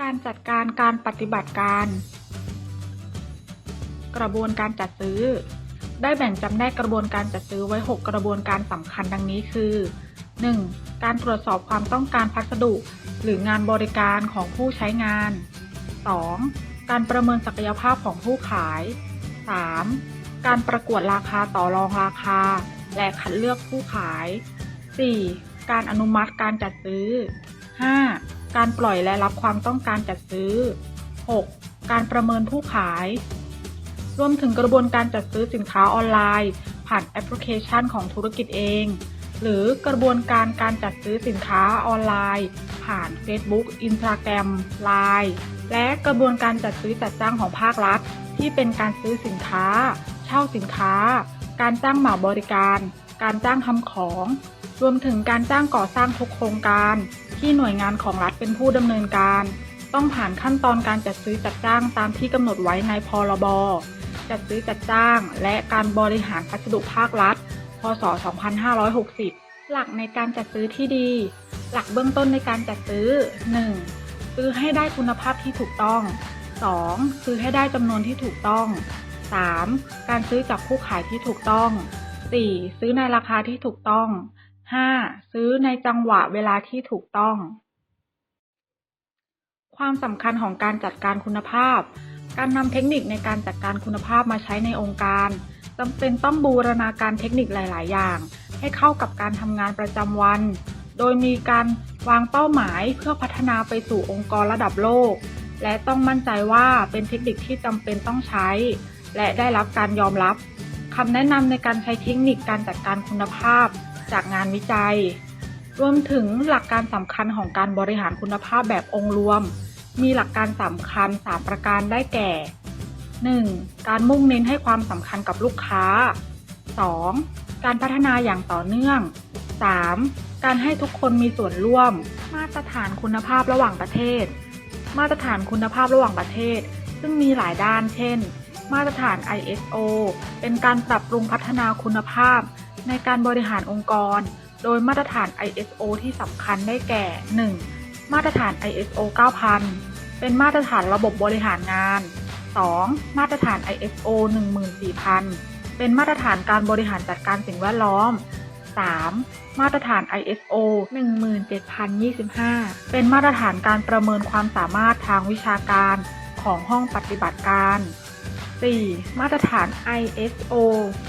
การจัดการการปฏิบัติการ กระบวนการจัดซื้อ ได้แบ่งจำแนกกระบวนการจัดซื้อไว้ 6 กระบวนการสำคัญดังนี้คือ 1. การตรวจสอบความต้องการพัสดุ หรืองานบริการของผู้ใช้งาน 2. การประเมินศักยภาพของผู้ขาย 3. การประกวดราคาต่อรองราคา และคัดเลือกผู้ขาย 4. การอนุมัติการจัดซื้อ 5. การปล่อยและรับความต้องการจัดซื้อ 6. การประเมินผู้ขาย รวมถึงกระบวนการจัดซื้อสินค้าออนไลน์ ผ่านแอปพลิเคชันของธุรกิจเอง หรือกระบวนการการจัดซื้อสินค้าออนไลน์ ผ่าน Facebook Instagram Line และกระบวนการจัดซื้อจัดจ้างของภาครัฐ ที่เป็นการซื้อสินค้า เช่าสินค้า การจ้างเหมาบริการ การจ้างทำของ รวมถึงการจ้างก่อสร้างทุกโครงการ ที่หน่วยงานของรัฐเป็นผู้ดำเนินการ ต้องผ่านขั้นตอนการจัดซื้อจัดจ้างตามที่กำหนดไว้ในพรบจัดซื้อจัดจ้าง และการบริหารพัสดุภาครัฐ พศ 2560 หลักในการจัดซื้อที่ดี หลักเบื้องต้นในการจัดซื้อ 1. ซื้อให้ได้คุณภาพที่ถูกต้อง 2. ซื้อให้ได้จำนวนที่ถูกต้อง 3. การซื้อจากผู้ขายที่ถูกต้อง 4. ซื้อในราคาที่ถูกต้อง 5. ซื้อในจังหวะเวลาที่ถูกต้อง ความสำคัญของการจัดการคุณภาพ การนำเทคนิคในการจัดการคุณภาพมาใช้ในองค์การจำเป็นต้องบูรณาการเทคนิคหลาย ๆ อย่าง ให้เข้ากับการทำงานประจำวัน โดยมีการวางเป้าหมายเพื่อพัฒนาไปสู่องค์กรระดับโลก และต้องมั่นใจว่าเป็นเทคนิคที่จำเป็นต้องใช้ และได้รับการยอมรับคำแนะนำในการใช้เทคนิคการจัดการคุณภาพ จากงานวิจัย รวมถึงหลักการสำคัญของการบริหารคุณภาพแบบองค์รวม มีหลักการสำคัญ 3 ประการได้แก่ 1. การมุ่งเน้นให้ความสำคัญกับลูกค้า 2. การพัฒนาอย่างต่อเนื่อง 3. การให้ทุกคนมีส่วนร่วม มาตรฐานคุณภาพระหว่างประเทศ มาตรฐานคุณภาพระหว่างประเทศ ซึ่งมีหลายด้าน เช่น มาตรฐาน ISO เป็นการปรับปรุงพัฒนาคุณภาพ ในการบริหารองค์กร โดยมาตรฐาน ISO ที่สำคัญได้แก่ 1. มาตรฐาน ISO 9000 เป็นมาตรฐานระบบบริหารงาน 2. มาตรฐาน ISO 14000 เป็นมาตรฐานการบริหารจัดการสิ่งแวดล้อม 3. มาตรฐาน ISO 17025 เป็นมาตรฐานการประเมินความสามารถทางวิชาการของห้องปฏิบัติการ 4. มาตรฐาน ISO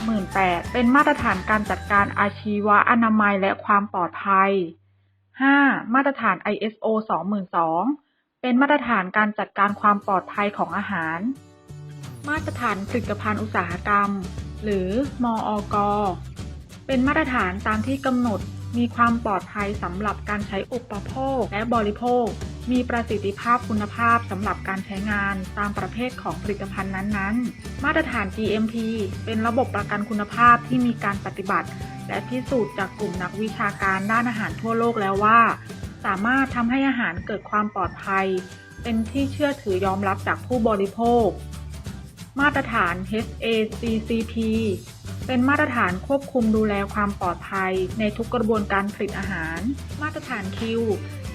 18000เป็นมาตรฐานการจัดการอาชีวะอนามัยและความปลอดภัย 5. มาตรฐาน ISO 22000เป็นมาตรฐานการจัดการความปลอดภัยของอาหาร มาตรฐานผลิตภัณฑ์อุตสาหกรรม หรือ มออกเป็นมาตรฐานตามที่กำหนดมีความปลอดภัยสำหรับการใช้อุปโภคและบริโภค มีประสิทธิภาพคุณภาพสำหรับการใช้งานตามประเภทของผลิตภัณฑ์นั้นๆ มาตรฐาน GMP เป็นระบบประกันคุณภาพที่มีการปฏิบัติ และพิสูจน์จากกลุ่มนักวิชาการด้านอาหารทั่วโลกแล้วว่า สามารถทำให้อาหารเกิดความปลอดภัย เป็นที่เชื่อถือยอมรับจากผู้บริโภค มาตรฐาน HACCP เป็นมาตรฐานควบคุมดูแลความปลอดภัยในทุกกระบวนการผลิตอาหาร มาตรฐาน Q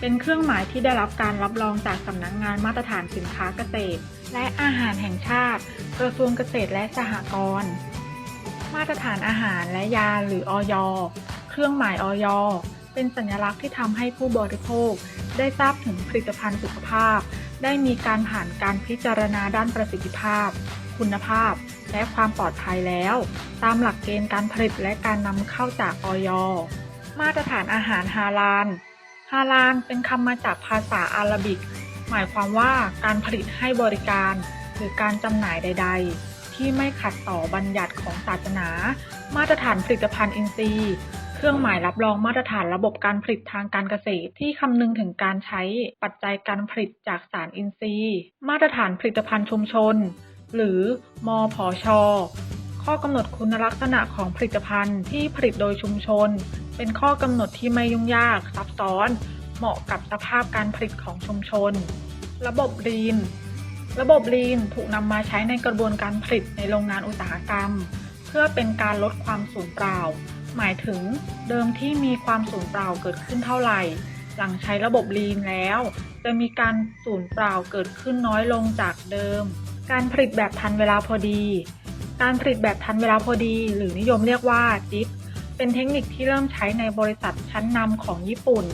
เป็นเครื่องหมายที่ได้รับการรับรองจากสำนักงงานมาตรฐานสินค้าเกษตร และอาหารแห่งชาติ กระทรวงเกษตรและสหกรณ์มาตรฐานอาหารและยาหรืออย เครื่องหมายอย เป็นสัญลักษณ์ที่ทำให้ผู้บริโภค ได้ทราบถึงผลิตภัณฑ์สุขภาพ ได้มีการผ่านการพิจารณาด้านประสิทธิภาพ คุณภาพ และความปลอดภัยแล้ว ตามหลักเกณฑ์การผลิตและการนำเข้าจากอย มาตรฐานอาหารฮาลาลาลาลเป็นคำมาจากภาษาอาหรับิก หมายความว่าการผลิตให้บริการ หรือการจำหน่ายใด ๆ ที่ไม่ขัดต่อบัญญัติของศาสนา มาตรฐานผลิตภัณฑ์อินทรีย์ เครื่องหมายรับรองมาตรฐานระบบการผลิตทางการเกษตร ที่คำนึงถึงการใช้ปัจจัยการผลิตจากสารอินทรีย์ มาตรฐานผลิตภัณฑ์ชุมชน หรือมพชข้อกำหนดคุณลักษณะของผลิตภัณฑ์ที่ผลิตโดยชุมชน เป็นข้อกำหนดที่ไม่ยุ่งยากซับซ้อน เหมาะกับสภาพการผลิตของชุมชน ระบบรีน ระบบรีนถูกนำมาใช้ในกระบวนการผลิตในโรงงานอุตสาหกรรม เพื่อเป็นการลดความสูญเปล่า หมายถึงเดิมที่มีความสูญเปล่าเกิดขึ้นเท่าไหร่ หลังใช้ระบบ Lean แล้ว จะมีการสูญเปล่าเกิดขึ้นน้อยลงจากเดิม การผลิตแบบทันเวลาพอดี การผลิตแบบทันเวลาพอดี หรือนิยมเรียกว่าจิป เป็นเทคนิคที่เริ่มใช้ในบริษัทชั้นนำของญี่ปุ่น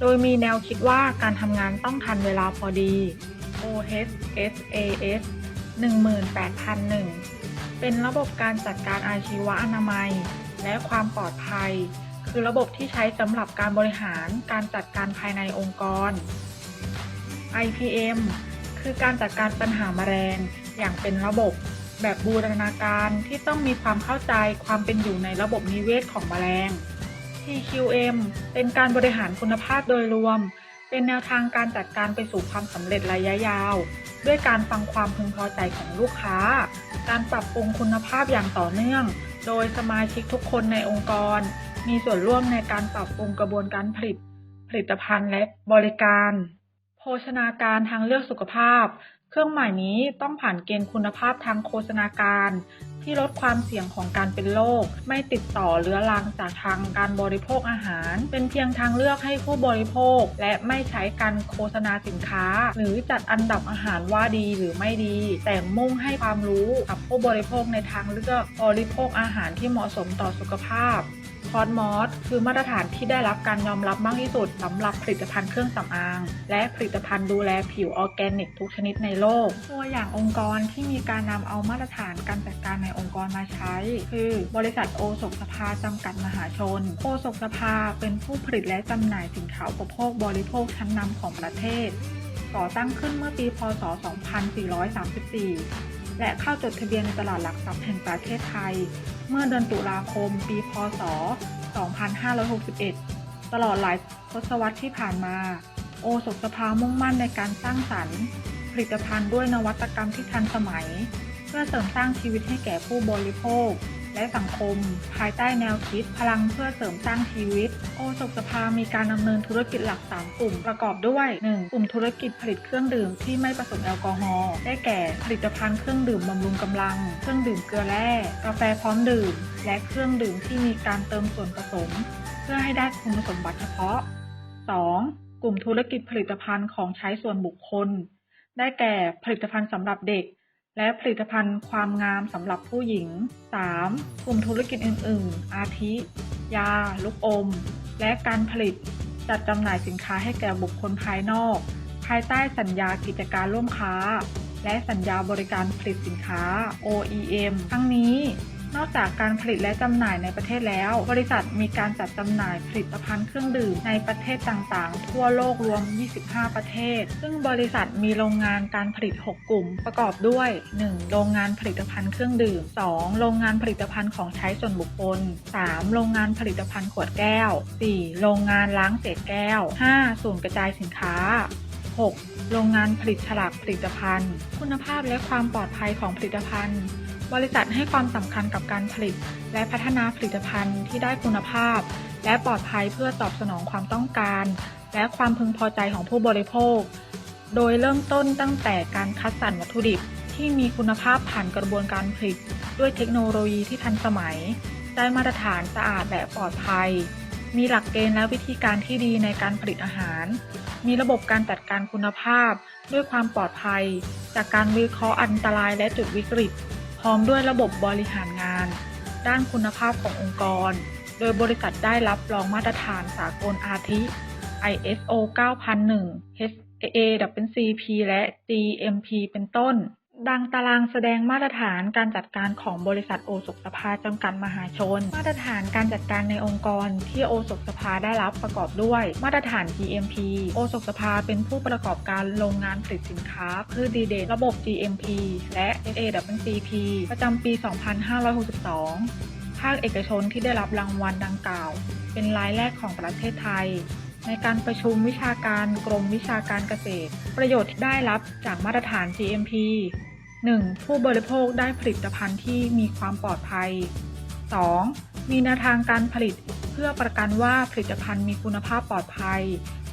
โดยมีแนวคิดว่าการทำงานต้องทันเวลาพอดี OHSAS 18001 เป็นระบบการจัดการอาชีวะอนามัย และความปลอดภัย คือระบบที่ใช้สำหรับการบริหารการจัดการภายในองค์กร IPM คือการจัดการปัญหาแมลงอย่างเป็นระบบ แบบบูรณาการที่ต้องมีความเข้าใจความเป็นอยู่ในระบบนิเวศของแมลง TQM เป็นการบริหารคุณภาพโดยรวม เป็นแนวทางการจัดการไปสู่ความสำเร็จระยะยาว ด้วยการฟังความพึงพอใจของลูกค้า การปรับปรุงคุณภาพอย่างต่อเนื่อง โดยสมาชิกทุกคนในองค์กร มีส่วนร่วมในการปรับปรุงกระบวนการผลิต ผลิตภัณฑ์และบริการ โภชนาการทางเลือกสุขภาพ เครื่องหมายนี้ต้องผ่านเกณฑ์คุณภาพทางโฆษณาการ ที่ลดความเสี่ยงของการเป็นโรคไม่ติดต่อเรื้อรังจากทางการบริโภคอาหาร เป็นเพียงทางเลือกให้ผู้บริโภค และไม่ใช้การโฆษณาสินค้า หรือจัดอันดับอาหารว่าดีหรือไม่ดี แต่มุ่งให้ความรู้กับผู้บริโภคในทางเลือกบริโภคอาหารที่เหมาะสมต่อสุขภาพ คอสมอสคือมาตรฐานที่ได้รับการยอมรับมากที่สุดสำหรับผลิตภัณฑ์เครื่องสำอาง และผลิตภัณฑ์ดูแลผิวออร์แกนิกทุกชนิดในโลก ตัวอย่างองค์กรที่มีการนำเอามาตรฐานการจัดการในองค์กรมาใช้ คือบริษัทโอสถสภาจำกัดมหาชน โอสถสภาเป็นผู้ผลิตและจำหน่ายสินค้าอุปโภคบริโภคชั้นนำของประเทศ ก่อตั้งขึ้นเมื่อปี พศ 2434 และเข้าจดทะเบียนในตลาดหลักทรัพย์แห่งประเทศไทย เมื่อเดือนตุลาคม ปี พศ 2561 ตลอดหลายทศวรรษที่ผ่านมา โอสถสภามุ่งมั่นในการสร้างสรรค์ผลิตภัณฑ์ด้วยนวัตกรรมที่ทันสมัย เพื่อเสริมสร้างชีวิตให้แก่ผู้บริโภค และสังคม ภายใต้แนวคิด พลังเพื่อเสริมสร้างชีวิต โอสถสภามีการดำเนินธุรกิจหลัก 3 กลุ่ม ประกอบด้วย 1. กลุ่มธุรกิจผลิตเครื่องดื่มที่ไม่ผสมแอลกอฮอล์ได้แก่ผลิตภัณฑ์เครื่องดื่มบำรุงกำลัง เครื่องดื่มเกลือแร่กาแฟพร้อมดื่ม และเครื่องดื่มที่มีการเติมส่วนผสม เพื่อให้ได้คุณสมบัติเฉพาะ 2. กลุ่มธุรกิจผลิตภัณฑ์ของใช้ส่วนบุคคล ได้แก่ผลิตภัณฑ์สำหรับเด็ก และผลิตภัณฑ์ความงามสำหรับผู้หญิง 3. กลุ่มธุรกิจอื่น ๆ อาทิ ยา ลูกอม และการผลิต จัดจำหน่ายสินค้าให้แก่บุคคลภายนอก ภายใต้สัญญากิจการร่วมค้า และสัญญาบริการผลิตสินค้า OEM ทั้งนี้ นอกจากการผลิตและจำหน่ายในประเทศแล้ว บริษัทมีการจัดจำหน่ายผลิตภัณฑ์เครื่องดื่มในประเทศต่างๆ ทั่วโลกรวม 25 ประเทศ ซึ่งบริษัทมีโรงงานการผลิต 6 กลุ่ม ประกอบด้วย 1. โรงงานผลิตภัณฑ์เครื่องดื่ม 2. โรงงานผลิตภัณฑ์ของใช้ส่วนบุคคล 3. โรงงานผลิตภัณฑ์ขวดแก้ว 4. โรงงานล้างเศษแก้ว 5. ศูนย์กระจายสินค้า 6. โรงงานผลิตฉลากผลิตภัณฑ์ คุณภาพและความปลอดภัยของผลิตภัณฑ์ บริษัทให้ความสำคัญกับการผลิต และพัฒนาผลิตภัณฑ์ที่ได้คุณภาพ และปลอดภัยเพื่อตอบสนองความต้องการ และความพึงพอใจของผู้บริโภค โดยเริ่มต้นตั้งแต่การคัดสรรวัตถุดิบที่มีคุณภาพผ่านกระบวนการผลิต ด้วยเทคโนโลยีที่ทันสมัย ได้มาตรฐานสะอาดและปลอดภัย มีหลักเกณฑ์และวิธีการที่ดีในการผลิตอาหาร มีระบบการจัดการคุณภาพ ด้วยความปลอดภัย จากการวิเคราะห์อันตรายและจุดวิกฤต ร้อมด้วยระบบบริหารงาน ด้านคุณภาพขององค์กร โดยบริษัทได้รับรองมาตรฐานสากลอาทิ ISO 9001 HACCP และ GMP เป็นต้น ดังตารางแสดงมาตรฐานการจัดการของบริษัทโอสถสภาจำกัดมหาชน มาตรฐานการจัดการในองค์กรที่โอสถสภาได้รับประกอบด้วย มาตรฐาน GMP โอสถสภาเป็นผู้ประกอบการโรงงานผลิตสินค้าพืชดีเด่นระบบ GMP และ HACCP ประจำปี 2562 ภาคเอกชนที่ได้รับรางวัลดังกล่าว เป็นรายแรกของประเทศไทย ในการประชุมวิชาการกรมวิชาการเกษตร ประโยชน์ที่ได้รับจากมาตรฐาน GMP 1. ผู้บริโภคได้ผลิตภัณฑ์ที่มีความปลอดภัย 2. มีแนวทางการผลิตเพื่อประกันว่าผลิตภัณฑ์มีคุณภาพปลอดภัย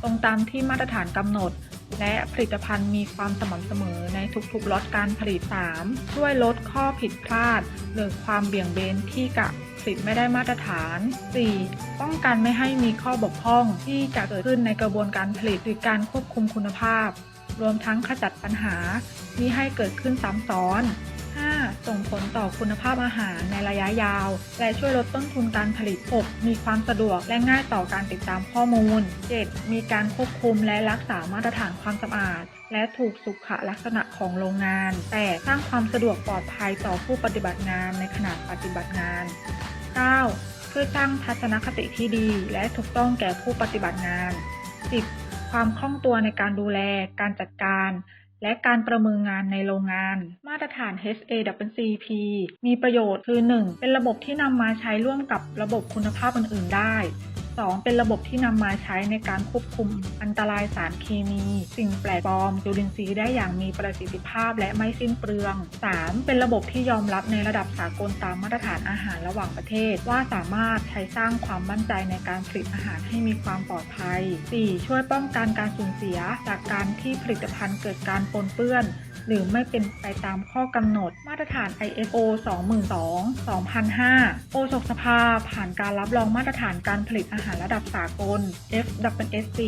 ตรงตามที่มาตรฐานกำหนด และผลิตภัณฑ์มีความสม่ำเสมอในทุกๆล็อตการผลิต 3. ช่วยลดข้อผิดพลาด หรือความเบี่ยงเบนที่กระทผลิตไม่ได้มาตรฐาน 4. ป้องกันไม่ให้มีข้อบกพร่องที่จะเกิดขึ้นในกระบวนการผลิตหรือการควบคุมคุณภาพ รวมทั้งขจัดปัญหามิให้เกิดขึ้นซ้ำซ้อน 5. ส่งผลต่อคุณภาพอาหารในระยะยาว และช่วยลดต้นทุนการผลิต 6. มีความสะดวกและง่ายต่อการติดตามข้อมูล 7. มีการควบคุมและรักษามาตรฐานความสะอาด และถูกสุขลักษณะของโรงงาน 8. สร้างความสะดวกปลอดภัยต่อผู้ปฏิบัติงานในขณะปฏิบัติงาน 9. เพื่อสร้างทัศนคติที่ดีและถูกต้องแก่ผู้ปฏิบัติงาน 10. ความคล่องตัวในการดูแล การจัดการและการประเมินงานในโรงงาน มาตรฐาน HACCP มีประโยชน์คือ 1. เป็นระบบที่นำมาใช้ร่วมกับระบบคุณภาพอื่น ๆ ได้ 2. เป็นระบบที่นำมาใช้ในการควบคุมอันตรายสารเคมี สิ่งแปลกปลอมจุลินทรีย์ได้อย่างมีประสิทธิภาพและไม่สิ้นเปลือง 3. เป็นระบบที่ยอมรับในระดับสากลตามมาตรฐานอาหารระหว่างประเทศ ว่าสามารถใช้สร้างความมั่นใจในการผลิตอาหารให้มีความปลอดภัย 4. ช่วยป้องกันการสูญเสีย จากการที่ผลิตภัณฑ์เกิดการปนเปื้อน หรือไม่เป็นไปตามข้อกำหนด มาตรฐาน ISO 2002 2005 โอสกสภาผ่านการรับรองมาตรฐานการผลิตอาหารระดับสากล FWSC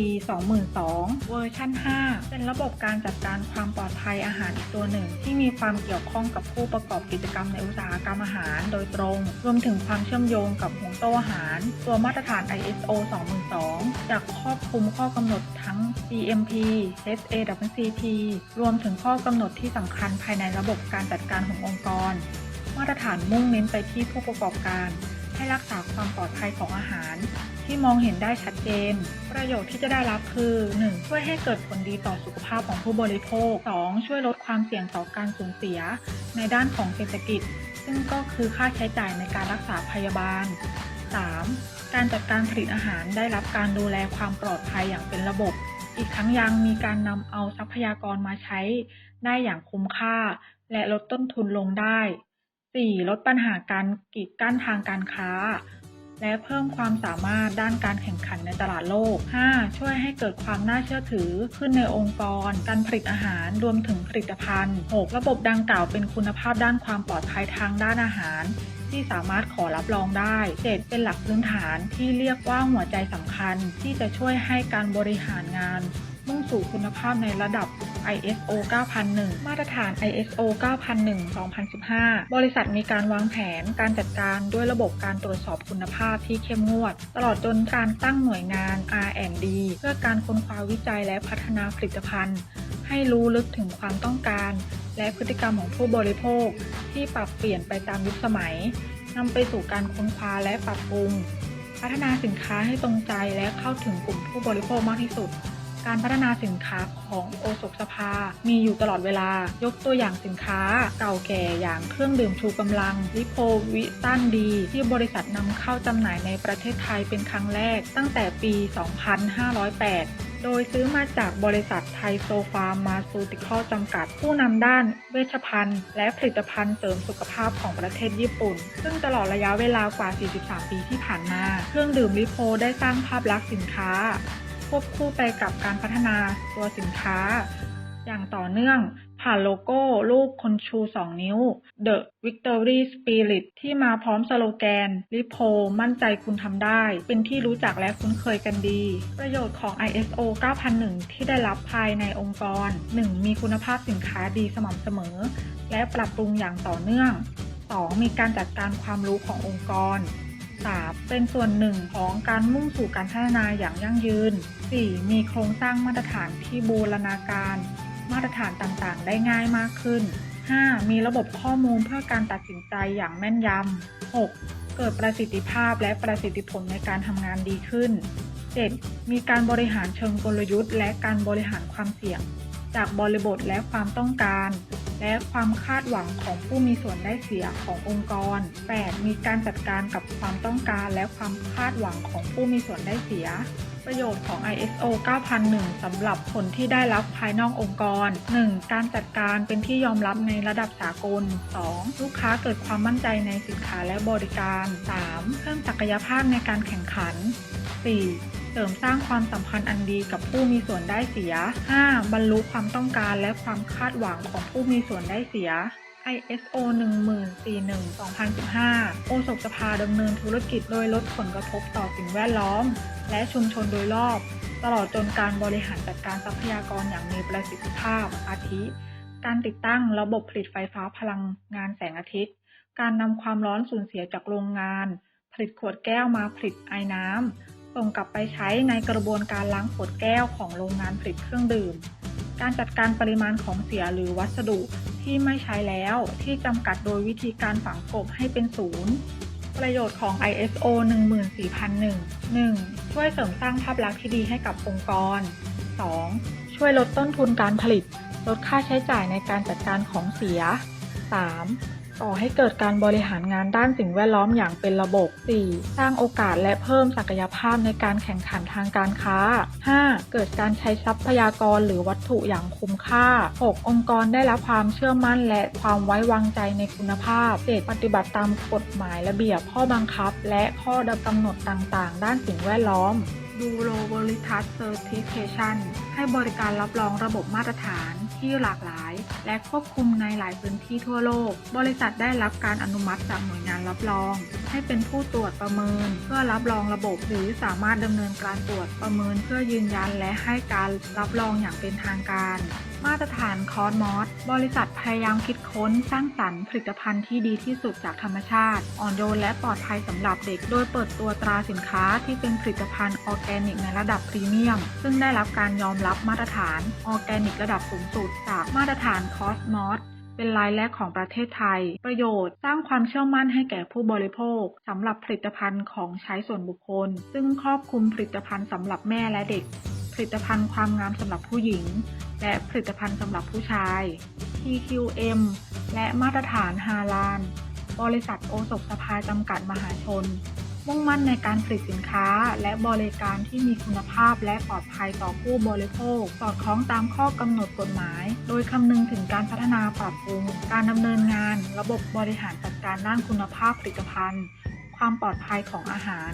2002 เวอร์ชัน5 เป็นระบบการจัดการความปลอดภัยอาหารอีกตัวหนึ่ง ที่มีความเกี่ยวข้องกับผู้ประกอบกิจกรรมในอุตสาหกรรมอาหารโดยตรง รวมถึงความเชื่อมโยงกับห่วงโซ่อาหาร ตัวมาตรฐาน ISO 2002 จะครอบคลุมข้อกำหนดทั้ง GMP HACCP รวมถึงข้อกำหนดที่สำคัญภายในระบบการจัดการขององค์กร มาตรฐานมุ่งเน้นไปที่ผู้ประกอบการ ให้รักษาความปลอดภัยของอาหาร ที่มองเห็นได้ชัดเจน ประโยชน์ที่จะได้รับคือ 1. ช่วยให้เกิดผลดีต่อสุขภาพของผู้บริโภค 2. ช่วยลดความเสี่ยงต่อการสูญเสีย ในด้านของเศรษฐกิจ ซึ่งก็คือค่าใช้จ่ายในการรักษาพยาบาล 3. การจัดการผลิตอาหารได้รับการดูแลความปลอดภัยอย่างเป็นระบบ อีกทั้งยังมีการนำเอาทรัพยากรมาใช้ ได้อย่างคุ้มค่า และลดต้นทุนลงได้ 4. ลดปัญหาการกีดกั้นทางการค้า และเพิ่มความสามารถด้านการแข่งขันในตลาดโลก 5. ช่วยให้เกิดความน่าเชื่อถือขึ้นในองค์กร การผลิตอาหารรวมถึงผลิตภัณฑ์ 6. ระบบดังกล่าวเป็นคุณภาพด้านความปลอดภัยทางด้านอาหารที่สามารถขอรับรองได้ 7. เป็นหลักพื้นฐานที่เรียกว่าหัวใจสำคัญ ที่จะช่วยให้การบริหารงาน มุ่งสู่คุณภาพในระดับ ISO 9001 มาตรฐาน ISO 9001 2015 บริษัทมีการวางแผนการจัดการด้วยระบบการตรวจสอบคุณภาพที่เข้มงวด ตลอดจนการตั้งหน่วยงาน R&D เพื่อการค้นคว้าวิจัยและพัฒนาผลิตภัณฑ์ ให้รู้ลึกถึงความต้องการ และพฤติกรรมของผู้บริโภค ที่ปรับเปลี่ยนไปตามยุคสมัยนำไปสู่การค้นคว้าและปรับปรุง พัฒนาสินค้าให้ตรงใจและเข้าถึงกลุ่มผู้บริโภคมากที่สุด การพัฒนาสินค้าของโอสกสภา มีอยู่ตลอดเวลายกตัวอย่างสินค้าเก่าแก่อย่างเครื่องดื่มชูกำลังลิโพวิตันดี ที่บริษัทนำเข้าจำหน่ายในประเทศไทยเป็นครั้งแรกตั้งแต่ปี 2508โดยซื้อมาจากบริษัทไทโซฟาร์มาซูติคอลจำกัด ผู้นำด้านเวชภัณฑ์ และผลิตภัณฑ์เสริมสุขภาพของประเทศญี่ปุ่น ซึ่งตลอดระยะเวลากว่า 43 ปีที่ผ่านมา เครื่องดื่มลิโพได้สร้างภาพลักษณ์สินค้า ควบคู่ไปกับการพัฒนาตัวสินค้า อย่างต่อเนื่องผ่านโลโก้รูปคนชู 2 นิ้ว The Victory Spirit ที่มาพร้อมสโลแกน ริโพมั่นใจคุณทำได้ เป็นที่รู้จักและคุ้นเคยกันดี ประโยชน์ของ ISO 9001 ที่ได้รับภายในองค์กร 1. มีคุณภาพสินค้าดีสม่ำเสมอ และปรับปรุงอย่างต่อเนื่อง 2. มีการจัดการความรู้ขององค์กร 3. เป็นส่วนหนึ่งของการมุ่งสู่การพัฒนาอย่างยั่งยืน 4. มีโครงสร้างมาตรฐานที่บูรณาการ มาตรฐานต่างๆ ได้ง่ายมากขึ้น 5. มีระบบข้อมูลเพื่อการตัดสินใจอย่างแม่นยำ 6. เกิดประสิทธิภาพและประสิทธิผลในการทำงานดีขึ้น 7. มีการบริหารเชิงกลยุทธ์ และการบริหารความเสี่ยง จากบริบทและความต้องการ และความคาดหวังของผู้มีส่วนได้เสียขององค์กร 8. มีการจัดการกับความต้องการและความคาดหวังของผู้มีส่วนได้เสียประโยชน์ของ ISO 9001 สำหรับผลที่ได้รับภายนอกองค์กร 1. การจัดการเป็นที่ยอมรับในระดับสากล 2. ลูกค้าเกิดความมั่นใจในสินค้าและบริการ 3. เพิ่มศักยภาพในการแข่งขัน 4. เสริมสร้างความสัมพันธ์อันดีกับผู้มีส่วนได้เสีย 5. บรรลุความต้องการและความคาดหวังของผู้มีส่วนได้เสีย ISO 10412,015 โอสกสภาดำเนินธุรกิจโดยลดผลกระทบต่อสิ่งแวดล้อม และชุมชนโดยรอบ ตลอดจนการบริหารจัดการทรัพยากรอย่างมีประสิทธิภาพ อาทิ การติดตั้งระบบผลิตไฟฟ้าพลังงานแสงอาทิตย์ การนำความร้อนสูญเสียจากโรงงาน ผลิตขวดแก้วมาผลิตไอ้น้ำ ส่งกลับไปใช้ในกระบวนการล้างขวดแก้วของโรงงานผลิตเครื่องดื่ม การจัดการปริมาณของเสียหรือวัสดุที่ไม่ใช้แล้วที่จำกัดโดยวิธีการฝังกลบให้เป็นศูนย์ประโยชน์ของ ISO 14001 1. ช่วยเสริมสร้างภาพลักษณ์ที่ดีให้กับองค์กร 2. ช่วยลดต้นทุนการผลิต ลดค่าใช้จ่ายในการจัดการของเสีย 3. ก่อให้เกิดการบริหารงานด้านสิ่งแวดล้อมอย่างเป็นระบบ 4. สร้างโอกาสและเพิ่มศักยภาพในการแข่งขันทางการค้า 5. เกิดการใช้ทรัพยากรหรือวัตถุอย่างคุ้มค่า 6. องค์กรได้รับความเชื่อมั่นและความไว้วางใจในคุณภาพ 7. ปฏิบัติตามกฎหมายระเบียบข้อบังคับ และข้อกำหนดต่างๆ ด้านสิ่งแวดล้อมดูโรบริทัสเซอร์ติฟิเคชันให้บริการรับรองระบบมาตรฐาน ที่หลากหลาย และควบคุมในหลายพื้นที่ทั่วโลก บริษัทได้รับการอนุมัติจากหน่วยงานรับรอง ให้เป็นผู้ตรวจประเมิน เพื่อรับรองระบบ หรือสามารถดำเนินการตรวจประเมิน เพื่อยืนยันและให้การรับรองอย่างเป็นทางการ มาตรฐานคอร์สมอสบริษัทพยายามคิดค้นสร้างสรรค์ผลิตภัณฑ์ที่ดีที่สุดจากธรรมชาติ อ่อนโยนและปลอดภัยสำหรับเด็ก โดยเปิดตัวตราสินค้าที่เป็นผลิตภัณฑ์ออร์แกนิกในระดับพรีเมียม ซึ่งได้รับการยอมรับมาตรฐานออร์แกนิกระดับสูงสุด จากมาตรฐานคอสมอสเป็นรายแรกของประเทศไทย ประโยชน์สร้างความเชื่อมั่นให้แก่ผู้บริโภคสำหรับผลิตภัณฑ์ของใช้ส่วนบุคคล ซึ่งครอบคลุมผลิตภัณฑ์สำหรับแม่และเด็ก ผลิตภัณฑ์ความงามสำหรับผู้หญิง และผลิตภัณฑ์สำหรับผู้ชาย TQM และมาตรฐานฮาลาน บริษัทโอสกสภาจำกัดมหาชน มุ่งมั่นในการผลิตสินค้าและบริการที่มีคุณภาพและปลอดภัยต่อผู้บริโภค สอดคล้องตามข้อกำหนดกฎหมาย โดยคำนึงถึงการพัฒนาปรับปรุง การดำเนินงาน ระบบบริหารจัดการด้านคุณภาพผลิตภัณฑ์ ความปลอดภัยของอาหาร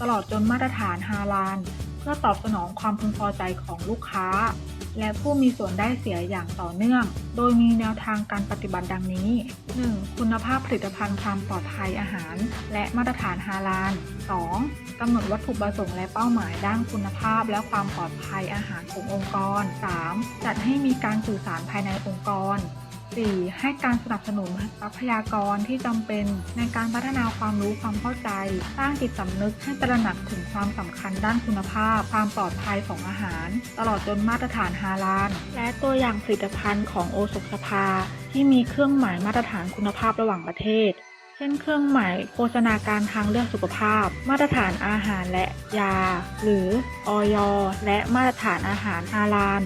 ตลอดจนมาตรฐานฮาลาลเพื่อตอบสนองความพึงพอใจของลูกค้า และผู้มีส่วนได้เสียอย่างต่อเนื่อง โดยมีแนวทางการปฏิบัติดังนี้ 1. คุณภาพผลิตภัณฑ์ความปลอดภัยอาหาร และมาตรฐานฮาลาล 2. กำหนดวัตถุประสงค์และเป้าหมายด้านคุณภาพและความปลอดภัยอาหารขององค์กร 3. จัดให้มีการสื่อสารภายในองค์กร 4. ให้การสนับสนุนทรัพยากรที่จำเป็นในการพัฒนาความรู้ความเข้าใจ สร้างจิตสำนึกให้ตระหนักถึงความสำคัญด้านคุณภาพ ความปลอดภัยของอาหาร ตลอดจนมาตรฐานฮาลาลและตัวอย่างผลิตภัณฑ์ของโอสกสภา ที่มีเครื่องหมายมาตรฐานคุณภาพระหว่างประเทศเช่นเครื่องหมายโภชนาการทางเลือกสุขภาพ มาตรฐานอาหารและยา หรืออยและมาตรฐานอาหารฮาลาล